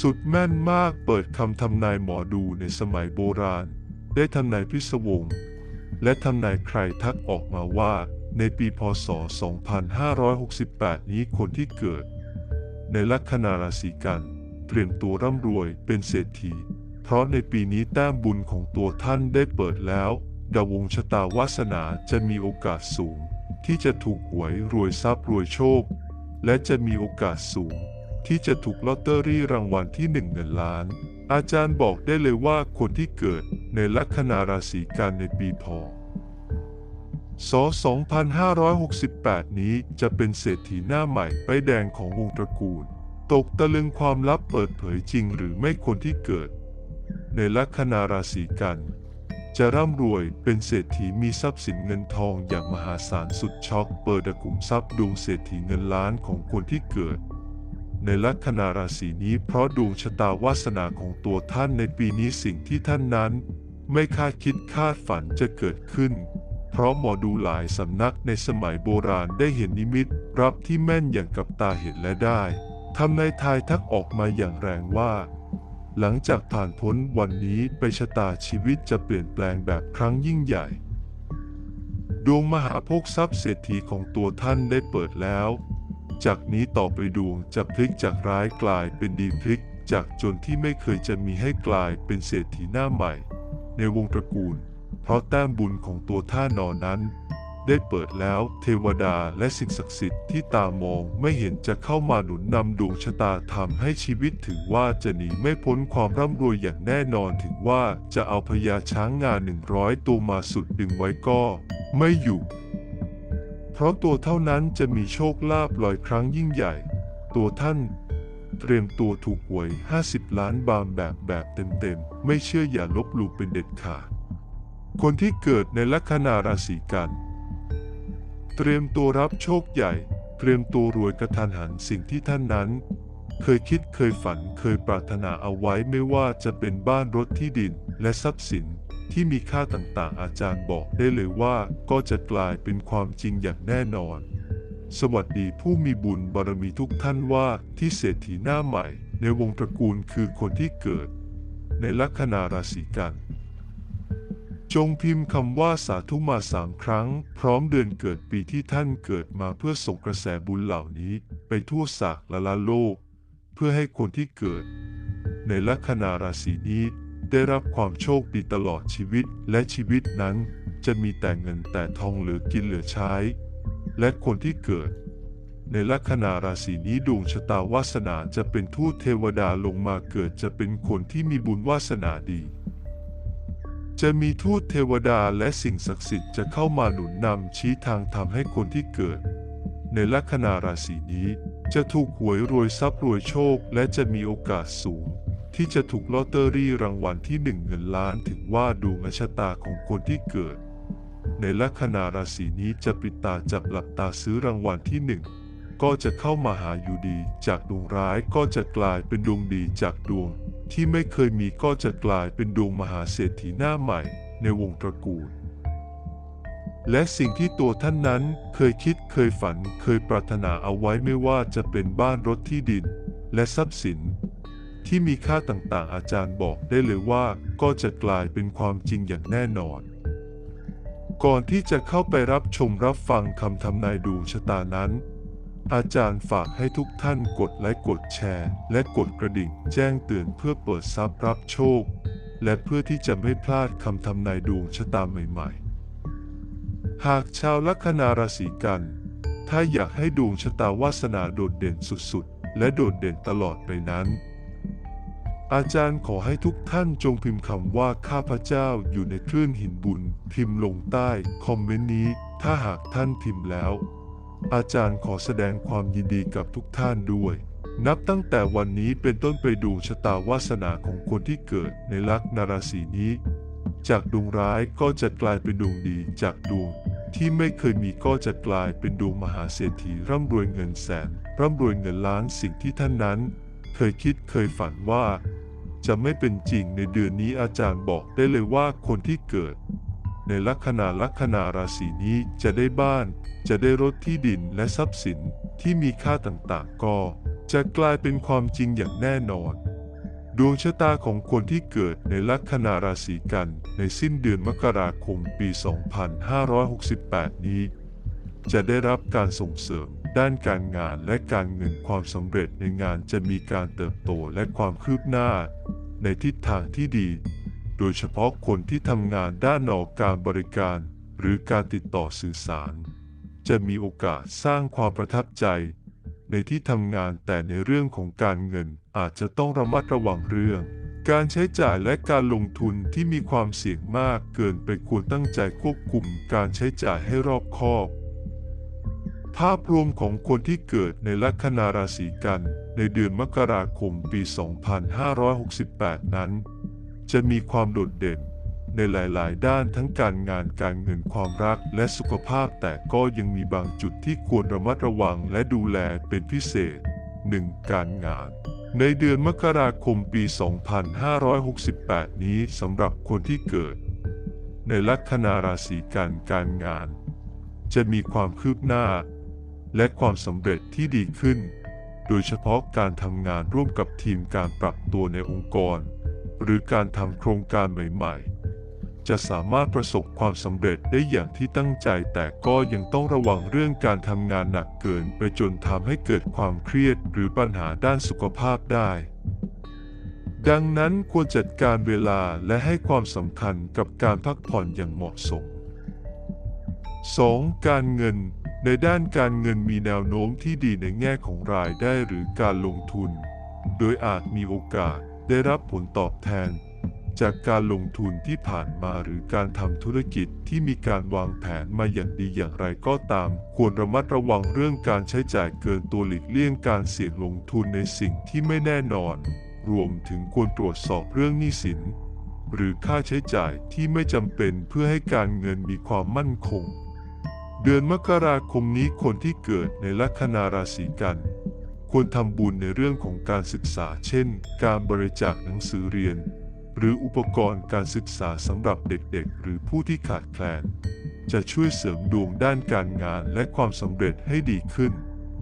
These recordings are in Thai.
สุดแม่นมากเปิดคำทำนายหมอดูในสมัยโบราณ ได้ทำนายพิศวง และทำนายใครทักออกมาว่า ในปีพศ 2568 นี้คนที่เกิด ในลัคนาราศีกันเตรียมตัวร่ำรวยเป็นเศรษฐี เพราะในปีนี้แต้มบุญของตัวท่านได้เปิดแล้วดาวงชะตาวาสนาจะมีโอกาสสูง ที่จะถูกหวยรวยทรัพย์รวยโชค และจะมีโอกาสสูง ที่จะถูกลอตเตอรี่รางวัลที่หนึ่งเงินล้าน อาจารย์บอกได้เลยว่าคนที่เกิดในลัคนาราศีกันในปีพศ2568 นี้จะเป็นเศรษฐีหน้าใหม่ไปแดงของวงตระกูล ตกตะลึงความลับเปิดเผยจริงหรือไม่คนที่เกิด ในลัคนาราศีกัน จะร่ำรวยเป็นเศรษฐีมีทรัพย์สินเงินทองอย่างมหาศาลสุดช็อกเปิดกลุ่มทรัพย์ดวงเศรษฐีเงินล้านของคนที่เกิด ในลัคนาราศีนี้เพราะดวงชะตาวาสนาของตัวท่านในปีนี้สิ่งที่ท่านนั้น ไม่คาดคิดคาดฝันจะเกิดขึ้น เพราะหมอดูหลายสำนักในสมัยโบราณได้เห็นนิมิตรับที่แม่นอย่างกับตาเห็นและได้ทำนายทายทักออกมาอย่างแรงว่า หลังจากผ่านพ้นวันนี้ไปชะตาชีวิตจะเปลี่ยนแปลงแบบครั้งยิ่งใหญ่ดวงมหาภคทรัพย์เศรษฐีของตัวท่านได้เปิดแล้ว จากนี้ต่อไปดวงจะพลิกจากร้ายกลายเป็นดีพลิก จากจนที่ไม่เคยจะมีให้กลายเป็นเศรษฐีหน้าใหม่ ในวงตระกูล เพราะแต้มบุญของตัวท่านอนนั้น ได้เปิดแล้วเทวดาและสิ่งศักดิ์สิทธิ์ที่ตามองไม่เห็นจะเข้ามาหนุนนำดวงชะตาทำให้ชีวิตถือว่าจะหนีไม่พ้นความร่ำรวยอย่างแน่นอนถึงว่าจะเอาพญาช้างงานหนึ่งร้อยตัวมาสุดดึงไว้ก็ ไม่อยู่ เพราะตัวเท่านั้นจะมีโชคลาภลอยครั้งยิ่งใหญ่ ตัวท่าน เตรียมตัวถูกหวย 50 ล้านบาทแบบแบบเต็มๆ ไม่เชื่ออย่าลบหลู่เป็นเด็ดขาด คนที่เกิดในลัคนาราศีกัน เตรียมตัวรับโชคใหญ่ เตรียมตัวรวยกระทันหันสิ่งที่ท่านนั้น เคยคิดเคยฝันเคยปรารถนาเอาไว้ไม่ว่าจะเป็นบ้านรถที่ดินและทรัพย์สิน ที่มีค่าต่างๆ อาจารย์บอกได้เลยว่าก็จะกลายเป็นความจริงอย่างแน่นอน สวัสดีผู้มีบุญบารมีทุกท่านว่าที่เศรษฐีหน้าใหม่ ในวงตระกูลคือคนที่เกิด ในลัคนาราศีกันจงพิมพ์คำว่าสาธุมาสามครั้ง พร้อมเดือนเกิดปีที่ท่านเกิดมาเพื่อส่งกระแสบุญเหล่านี้ ไปทั่วสากละละโลก เพื่อให้คนที่เกิด ในลัคนาราศีนี้ ได้รับความโชคดีตลอดชีวิตและชีวิตนั้นจะมีแต่เงินแต่ทองเหลือกินเหลือใช้ และคนที่เกิด ในลัคนาราศีนี้ดวงชะตาวาสนาจะเป็นทูตเทวดาลงมาเกิดจะเป็นคนที่มีบุญวาสนาดี จะมีทูตเทวดาและสิ่งศักดิ์สิทธิ์จะเข้ามาหนุนนำชี้ทางทำให้คนที่เกิด ในลัคนาราศีนี้จะถูกหวยรวยทรัพย์รวยโชคและจะมีโอกาสสูง ที่จะถูกลอตเตอรี่รางวัลที่หนึ่งเงินล้านถึงว่าดวงชะตาของคนที่เกิด ในลัคนาราศีนี้จะปิดตาจับหลับตาซื้อรางวัลที่หนึ่งก็จะเข้ามาหาอยู่ดี จากดวงร้ายก็จะกลายเป็นดวงดีจากดวง ที่ไม่เคยมีก็จะกลายเป็นดวงมหาเศรษฐีหน้าใหม่ในวงตระกูล และสิ่งที่ตัวท่านนั้นเคยคิดเคยฝันเคยปรารถนาเอาไว้ไม่ว่าจะเป็นบ้านรถที่ดิน และทรัพย์สิน ที่มีค่าต่างๆ อาจารย์บอกได้เลยว่าก็จะกลายเป็นความจริงอย่างแน่นอน ก่อนที่จะเข้าไปรับชมรับฟังคำทำนายดวงชะตานั้น อาจารย์ฝากให้ทุกท่านกดไลค์กดแชร์ และกดกระดิ่งแจ้งเตือนเพื่อเปิดทรัพย์รับโชค และเพื่อที่จะไม่พลาดคำทำนายดวงชะตาใหม่ๆ หากชาวลัคนาราศีกัน ถ้าอยากให้ดวงชะตาวาสนาโดดเด่นสุดๆ และโดดเด่นตลอดไปนั้น อาจารย์ขอให้ทุกท่านจงพิมพ์คำว่าข้าพเจ้าอยู่ในเครื่องหินบุญ พิมพ์ลงใต้คอมเมนต์นี้ ถ้าหากท่านพิมพ์แล้ว อาจารย์ขอแสดงความยินดีกับทุกท่านด้วย นับตั้งแต่วันนี้เป็นต้นไปดวงชะตาวาสนาของคนที่เกิดในลัคนาราศีนี้ จากดวงร้ายก็จะกลายเป็นดวงดีจากดวงที่ไม่เคยมีก็จะกลายเป็นดวงมหาเศรษฐีร่ำรวยเงินแสน ร่ำรวยเงินล้านสิ่งที่ท่านนั้น เคยคิดเคยฝันว่า จะไม่เป็นจริงในเดือนนี้อาจารย์บอกได้เลยว่าคนที่เกิด ในลัคนาลัคนาราศีนี้จะได้บ้าน จะได้รถที่ดินและทรัพย์สินที่มีค่าต่างๆ ก็ จะกลายเป็นความจริงอย่างแน่นอน ดวงชะตาของคนที่เกิดในลัคนาราศีกันในสิ้นเดือนมกราคมปี 2568 นี้ จะได้รับการส่งเสริมด้านการงานและการเงินความสำเร็จในงานจะมีการเติบโตและความคืบหน้า ในทิศทางที่ดี โดยเฉพาะคนที่ทำงานด้านนอกการบริการ หรือการติดต่อสื่อสาร จะมีโอกาสสร้างความประทับใจ ในที่ทำงานแต่ในเรื่องของการเงินอาจจะต้องระมัดระวังเรื่อง การใช้จ่ายและการลงทุนที่มีความเสี่ยงมากเกินไปควรตั้งใจควบคุมการใช้จ่ายให้รอบคอบ ภาพรวมของคนที่เกิดในลัคนาราศีกัน ในเดือนมกราคมปี 2568 นั้น จะมีความโดดเด่นในหลาย ๆ ด้านทั้งการงานการเงินความรักและสุขภาพแต่ก็ยังมีบางจุดที่ควรระมัดระวังและดูแลเป็นพิเศษ 1. การงาน ในเดือนมกราคมปี 2568 นี้สำหรับคนที่เกิด ในลัคนาราศีกันการงาน จะมีความคืบหน้า และความสำเร็จที่ดีขึ้น โดยเฉพาะการทำงานร่วมกับทีมการปรับตัวในองค์กร หรือการทำโครงการใหม่ๆ จะสามารถประสบความสำเร็จได้อย่างที่ตั้งใจ แต่ก็ยังต้องระวังเรื่องการทำงานหนักเกินไปจนทำให้เกิดความเครียดหรือปัญหาด้านสุขภาพได้ ดังนั้นควรจัดการเวลาและให้ความสำคัญกับการพักผ่อนอย่างเหมาะสม 2. การเงิน ในด้านการเงินมีแนวโน้มที่ดีในแง่ของรายได้หรือการลงทุน โดยอาจมีโอกาสได้รับผลตอบแทน จากการลงทุนที่ผ่านมาหรือการทำธุรกิจที่มีการวางแผนมาอย่างดีอย่างไรก็ตาม ควรระมัดระวังเรื่องการใช้จ่ายเกินตัวหลีกเลี่ยงการเสี่ยงลงทุนในสิ่งที่ไม่แน่นอน รวมถึงควรตรวจสอบเรื่องหนี้สิน หรือค่าใช้จ่ายที่ไม่จำเป็นเพื่อให้การเงินมีความมั่นคง เดือนมกราคมนี้คนที่เกิดในลัคนาราศีกัน ควรทำบุญในเรื่องของการศึกษา เช่น การบริจาคหนังสือเรียน หรืออุปกรณ์การศึกษาสำหรับเด็กๆ หรือผู้ที่ขาดแคลน จะช่วยเสริมดวงด้านการงานและความสำเร็จให้ดีขึ้น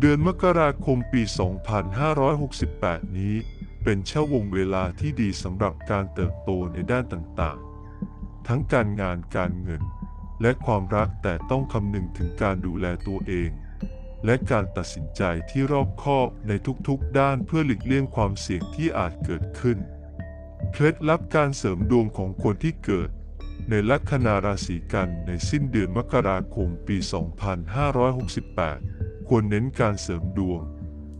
เดือนมกราคมปี 2568 นี้ เป็นช่วงเวลาที่ดีสำหรับการเติบโตในด้านต่างๆ ทั้งการงานการเงิน และความรักแต่ต้องคำนึงถึงการดูแลตัวเอง และการตัดสินใจที่รอบคอบในทุกๆด้านเพื่อหลีกเลี่ยงความเสี่ยงที่อาจเกิดขึ้น เคล็ดลับการเสริมดวงของคนที่เกิด ในลัคนาราศีกันในสิ้นเดือนมกราคมปี 2568 ควรเน้นการเสริมดวง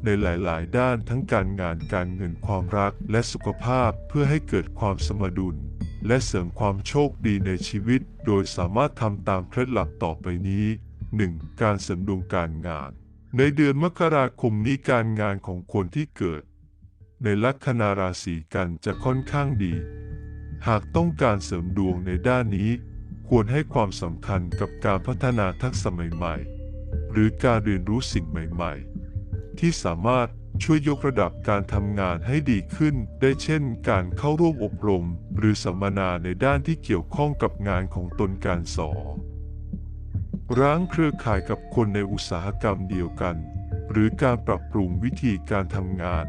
ในหลาย ๆ ด้านทั้งการงานการเงินความรักและสุขภาพเพื่อให้เกิดความสมดุล และเสริมความโชคดีในชีวิต โดยสามารถทำตามเคล็ดลับต่อไปนี้ 1. การเสริมดวงการงาน ในเดือนมกราคมนี้การงานของคนที่เกิด ในลัคนาราศีกันจะค่อนข้างดี หากต้องการเสริมดวงในด้านนี้ ควรให้ความสำคัญกับการพัฒนาทักษะใหม่ๆ หรือการเรียนรู้สิ่งใหม่ ๆ ที่สามารถ ช่วยยกระดับการทำงานให้ดีขึ้น ได้เช่น การเข้าร่วมอบรม หรือสัมมนาในด้านที่เกี่ยวข้องกับงานของตนการสอนร้างเครือข่ายกับคนในอุตสาหกรรมเดียวกัน หรือการปรับปรุงวิธีการทำงาน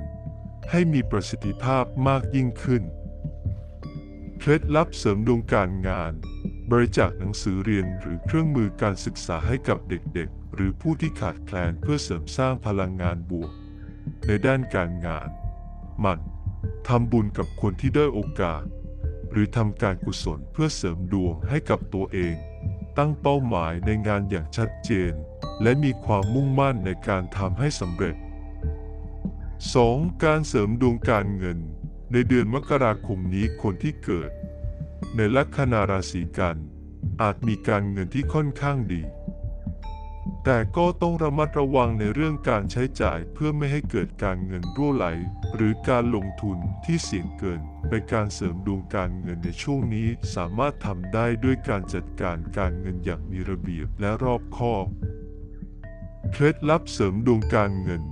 ให้มีประสิทธิภาพมากยิ่งขึ้น เคล็ดลับเสริมดวงการงาน บริจาคหนังสือเรียนหรือเครื่องมือการศึกษาให้กับเด็กๆ หรือผู้ที่ขาดแคลนเพื่อเสริมสร้างพลังงานบวก ในด้านการงาน มันทำบุญกับคนที่ได้โอกาส หรือทำการกุศลเพื่อเสริมดวงให้กับตัวเอง ตั้งเป้าหมายในงานอย่างชัดเจน และมีความมุ่งมั่นในการทำให้สำเร็จ 2. การเสริมดวงการเงิน ในเดือนมกราคมนี้คนที่เกิด ในลัคนาราศีกัน อาจมีการเงินที่ค่อนข้างดี แต่ก็ต้องระมัดระวังในเรื่องการใช้จ่ายเพื่อไม่ให้เกิดการเงินรั่วไหล หรือการลงทุนที่เสี่ยงเกินไปการเสริมดวงการเงินในช่วงนี้สามารถทำได้ด้วยการจัดการการเงินอย่างมีระเบียบและรอบคอบ เคล็ดลับเสริมดวงการเงิน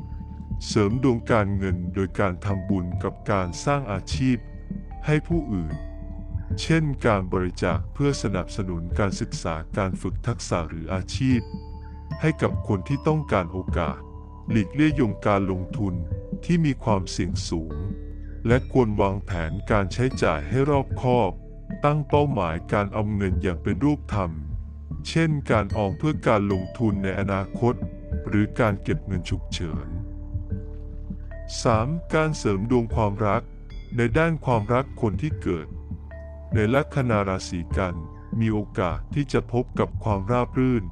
เสริมดวงการเงินโดยการทำบุญกับการสร้างอาชีพ ให้ผู้อื่นเช่นการบริจาคเพื่อสนับสนุนการศึกษาการฝึกทักษะหรืออาชีพ ให้กับคนที่ต้องการโอกาส หลีกเลี่ยงการลงทุนที่มีความเสี่ยงสูง และควรวางแผนการใช้จ่ายให้รอบคอบ ตั้งเป้าหมายการเอาเงินอย่างเป็นรูปธรรม เช่นการออมเพื่อการลงทุนในอนาคต หรือการเก็บเงินฉุกเฉิน 3. การเสริมดวงความรัก ในด้านความรักคนที่เกิด ในลัคนาราศีกัน มีโอกาสที่จะพบกับความราบรื่น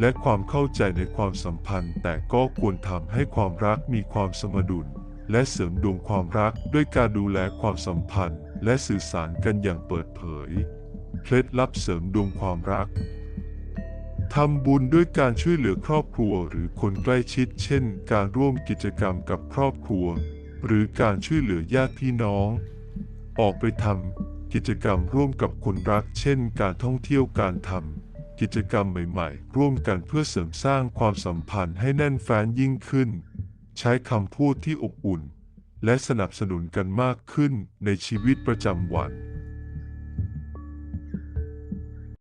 และความเข้าใจในความสัมพันธ์ แต่ก็ควรทำให้ความรักมีความสมดุล และเสริมดวงความรักด้วยการดูแลความสัมพันธ์ และสื่อสารกันอย่างเปิดเผย เคล็ดลับเสริมดวงความรักทำบุญด้วยการช่วยเหลือครอบครัวหรือคนใกล้ชิด เช่น การร่วมกิจกรรมกับครอบครัว หรือการช่วยเหลือญาติพี่น้อง ออกไปทำกิจกรรมร่วมกับคนรัก เช่น การท่องเที่ยวการทำ กิจกรรมใหม่ๆ ร่วมกันเพื่อเสริมสร้างความสัมพันธ์ให้แน่นแฟ้นยิ่งขึ้น ใช้คำพูดที่อบอุ่น และสนับสนุนกันมากขึ้นในชีวิตประจำวัน